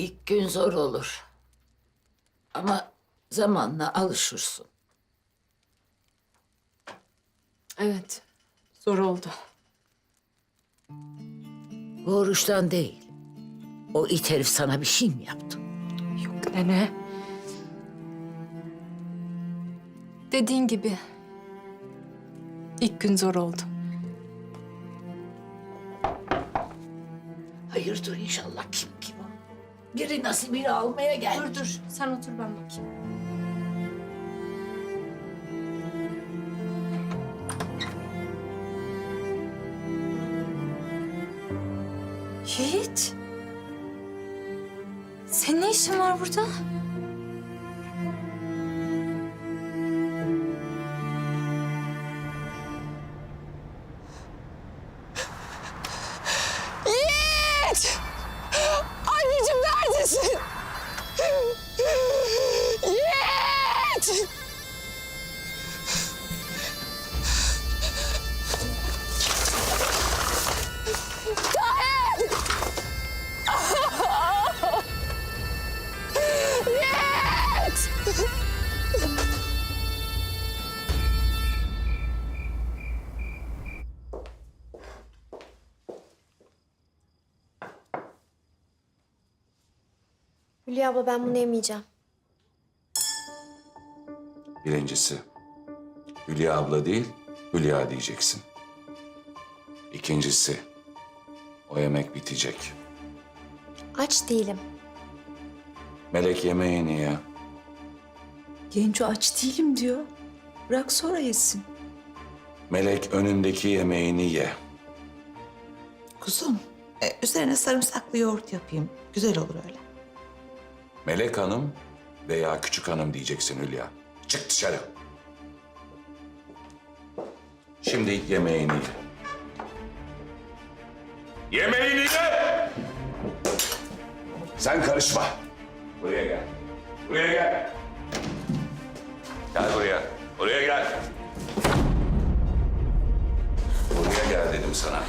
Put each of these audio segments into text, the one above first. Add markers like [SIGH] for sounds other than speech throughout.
İlk gün zor olur. Ama zamanla alışırsın. Evet, zor oldu. Bu oruçtan değil. O it herif sana bir şey mi yaptı? Yok nene. Dediğin gibi. İlk gün zor oldu. Hayırdır inşallah kim o? Biri nasibini almaya geldi. Dur dur, sen otur ben bakayım. Yiğit. Senin ne işin var burada? Hülya abla ben bunu yemeyeceğim. Birincisi, Hülya abla değil, Hülya diyeceksin. İkincisi, o yemek bitecek. Aç değilim. Melek yemeğini ya. Genco aç değilim diyor. Bırak sonra yesin. Melek önündeki yemeğini ye. Kuzum, e, üzerine sarımsaklı yoğurt yapayım. Güzel olur öyle. Melek Hanım veya Küçük Hanım diyeceksin Hülya. Çık dışarı. Şimdi yemeğini ye. Yemeğini ye! Sen karışma. Buraya gel. Buraya gel. Gel buraya. Buraya gel. Buraya gel dedim sana.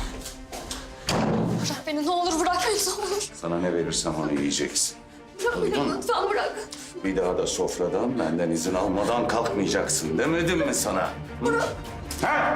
Bırak beni ne olur bırak beni ne olur. Sana ne verirsem onu yiyeceksin. Bırak beni lütfen bırak. Bir daha da sofradan benden izin almadan kalkmayacaksın demedim mi sana? Bırak. Ha?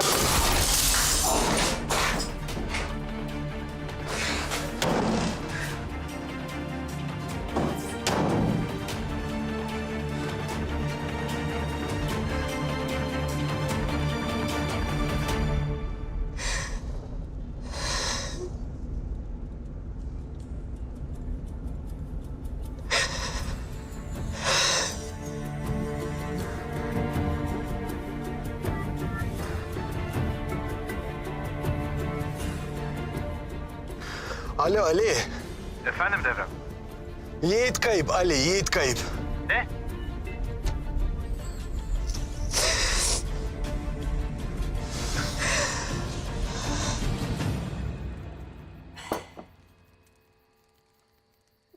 Alo Ali. Efendim Devrem. Yiğit kayıp Ali, Yiğit kayıp. Ne?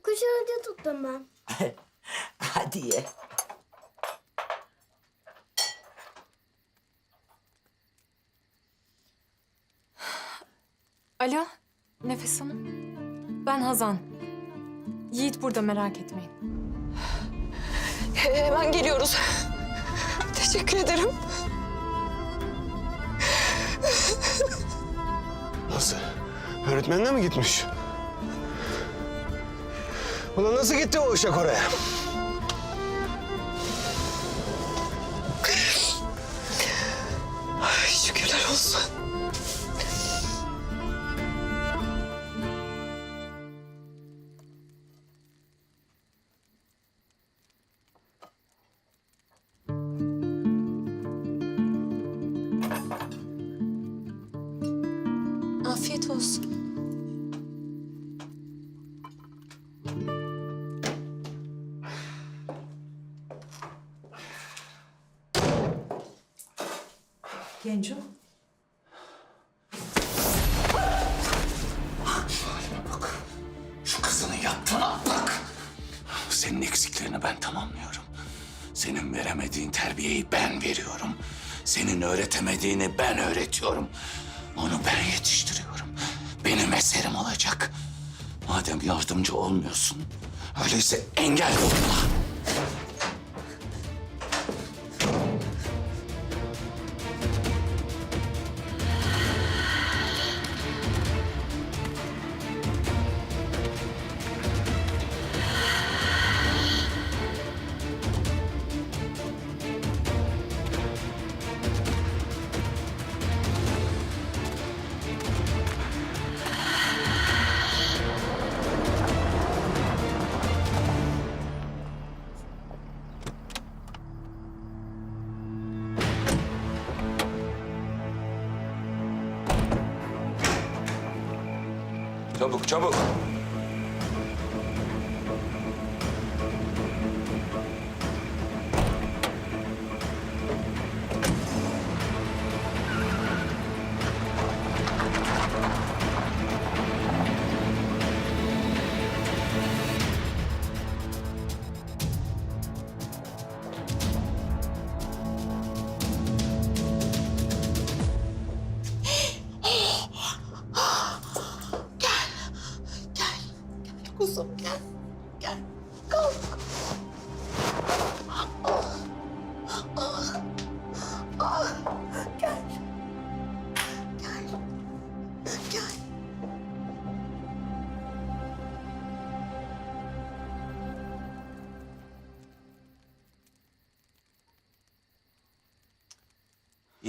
Kuşağıda tuttum ben. [LAUGHS] Hadi ye. Alo, Nefes Hanım. Ben Hazan. Yiğit burada merak etmeyin. Hemen geliyoruz. Teşekkür ederim. Nasıl? Öğretmenine mi gitmiş? Ulan nasıl gitti o uşak oraya? Olsun. Genco, Şu kızının yaptığına bak. Senin eksiklerini ben tamamlıyorum. Senin veremediğin terbiyeyi ben veriyorum. Senin öğretemediğini ben öğretiyorum. Onu ben yetiştiriyorum. Benim eserim olacak. Madem yardımcı olmuyorsun, Öyleyse engel ol. Çabuk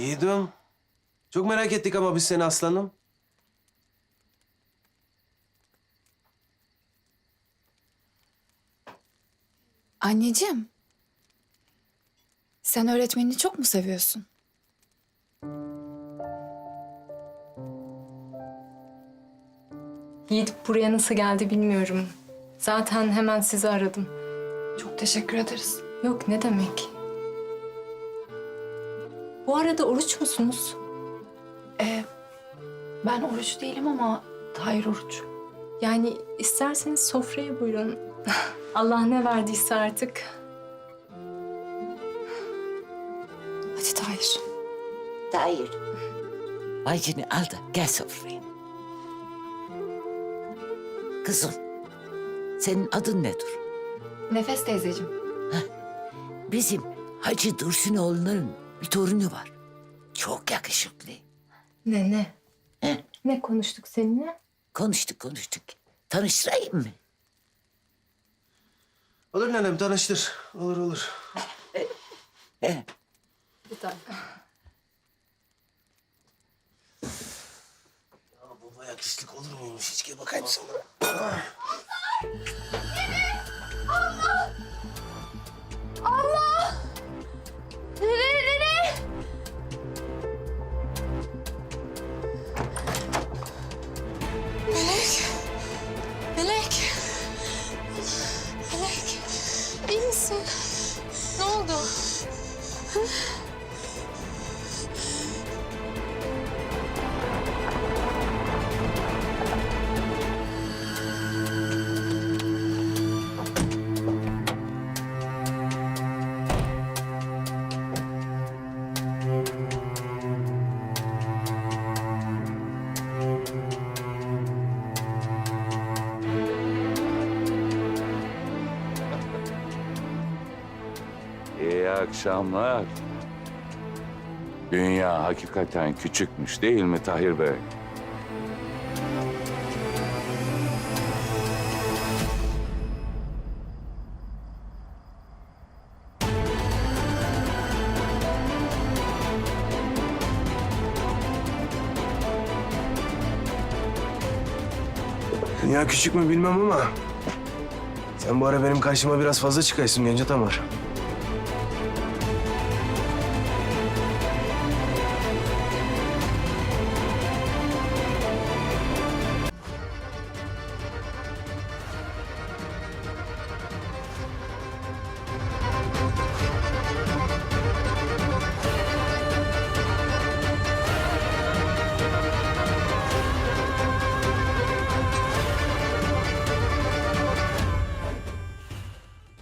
Yiğidim. Çok merak ettik ama biz seni aslanım. Anneciğim. Sen öğretmenini çok mu seviyorsun? Yiğit buraya nasıl geldi bilmiyorum. Zaten hemen sizi aradım. Çok teşekkür ederiz. Yok ne demek. Bu arada oruç musunuz? Ee, ben oruç değilim ama Tahir oruç. Yani isterseniz sofraya buyurun. [LAUGHS] Allah ne verdiyse artık. Hadi Tahir. Tahir. Bacını al da gel sofraya. Kızım, senin adın nedir? Nefes teyzeciğim. Bizim Hacı Dursunoğlu'nun bir torunu var. Çok yakışıklı. Ne ne? He? Ne konuştuk seninle? Konuştuk konuştuk. Tanıştırayım mı? Olur nenem tanıştır. Olur olur. He. Ya baba yakışıklık olur muymuş? Hiç gel bakayım sana. Misin? Ne oldu? Akşamlar. Dünya hakikaten küçükmüş değil mi Tahir Bey? Dünya küçük mü bilmem ama... Sen bu ara benim karşıma biraz fazla çıkaysın Genco Tamar.